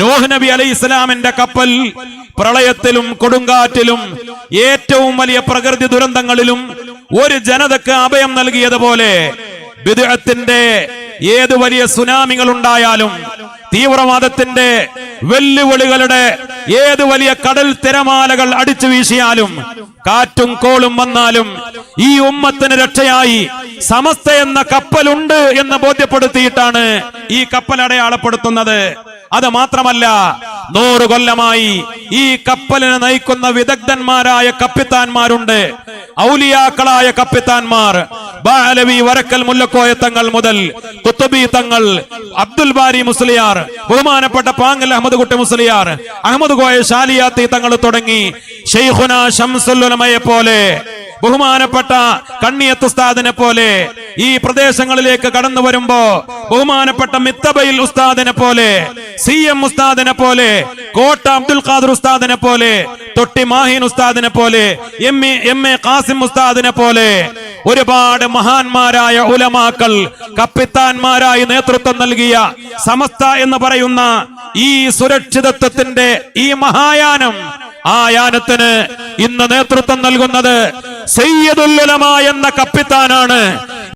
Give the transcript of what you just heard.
നോഹ് നബി അലൈഹി ഇസ്ലാമിന്റെ കപ്പൽ പ്രളയത്തിലും കൊടുങ്കാറ്റിലും ഏറ്റവും വലിയ പ്രകൃതി ദുരന്തങ്ങളിലും ഒരു ജനതക്ക് അഭയം നൽകിയതുപോലെ ബിദ്അത്തിന്റെ ഏത് വലിയ സുനാമികൾ ഉണ്ടായാലും തീവ്രവാദത്തിന്റെ വെല്ലുവിളികളുടെ ഏത് വലിയ കടൽ തിരമാലകൾ അടിച്ചു വീശിയാലും കാറ്റും കോളും വന്നാലും ഈ ഉമ്മത്തിന് രക്ഷയായി സമസ്ത എന്ന കപ്പലുണ്ട് എന്ന് ബോധ്യപ്പെടുത്തിയിട്ടാണ് ഈ കപ്പൽ അടയാളപ്പെടുത്തുന്നത്. അത് മാത്രമല്ല നൂറ് കൊല്ലമായി ഈ കപ്പലിനെ നയിക്കുന്ന വിദഗ്ധന്മാരായ കപ്പിത്താന്മാരുണ്ട്. ഔലിയാക്കളായ കപ്പിത്താന്മാർ ബാലവി വരക്കൽ മുല്ലക്കോയ തങ്ങൾ മുതൽ കുത്തുബി തങ്ങൾ അബ്ദുൽ ബാരി മുസ്ലിയാർ ബഹുമാനപ്പെട്ട പാങ്ങൽ അഹമ്മദ് കുട്ടി മുസ്ലിയാർ അഹമ്മദ് കോയ ശാലിയാത്തി തങ്ങൾ തുടങ്ങി ഷെയ്ഖുന ഷംസുല്ലമയെ പോലെ ബഹുമാനപ്പെട്ട കണ്ണിയത്ത് പോലെ ഈ പ്രദേശങ്ങളിലേക്ക് കടന്നു വരുമ്പോ ബഹുമാനപ്പെട്ട മിത്തബയിൽ ഉസ്താദിനെ പോലെ സി എം ഉസ്താദിനെ പോലെ കോട്ട അബ്ദുൽ ഖാദർ ഉസ്താദിനെ പോലെ തൊട്ടി മാഹിൻ ഉസ്താദിനെ പോലെ M A M A Kasim ഉസ്താദിനെ പോലെ ഒരുപാട് മഹാന്മാരായ ഉലമാക്കൾ കപ്പിത്താന്മാരായി നേതൃത്വം നൽകിയ സമസ്ത എന്ന് പറയുന്ന ഈ സുരക്ഷിതത്വത്തിന്റെ ഈ മഹായാനം ആ യാനത്തിന് ഇന്ന് നേതൃത്വം നൽകുന്നത് സയ്യദുല്ലുലമ എന്ന കപ്പിത്താനാണ്